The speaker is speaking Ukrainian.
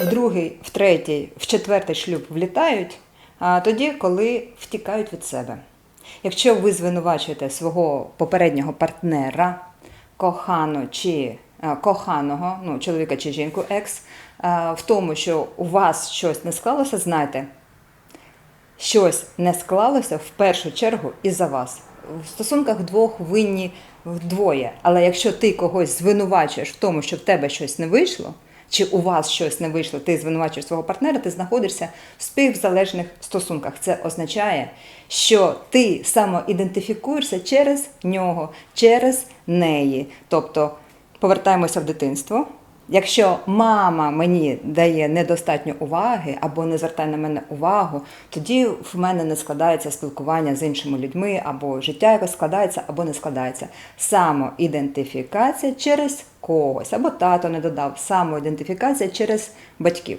в другий, в третій, в четвертий шлюб влітають а, тоді, коли втікають від себе. Якщо ви звинувачуєте свого попереднього партнера, кохану чи коханого, ну, чоловіка чи жінку, екс, в тому, що у вас щось не склалося, знайте, щось не склалося в першу чергу із-за вас. В стосунках двох винні вдвоє. Але якщо ти когось звинувачуєш в тому, що в тебе щось не вийшло, чи у вас щось не вийшло, ти звинувачуєш свого партнера, ти знаходишся в співзалежних стосунках. Це означає, що ти самоідентифікуєшся через нього, через неї. Тобто повертаємося в дитинство. Якщо мама мені дає недостатньо уваги або не звертає на мене увагу, тоді в мене не складається спілкування з іншими людьми, або життя якось складається, або не складається. Самоідентифікація через когось, або тато не додав, самоідентифікація через батьків.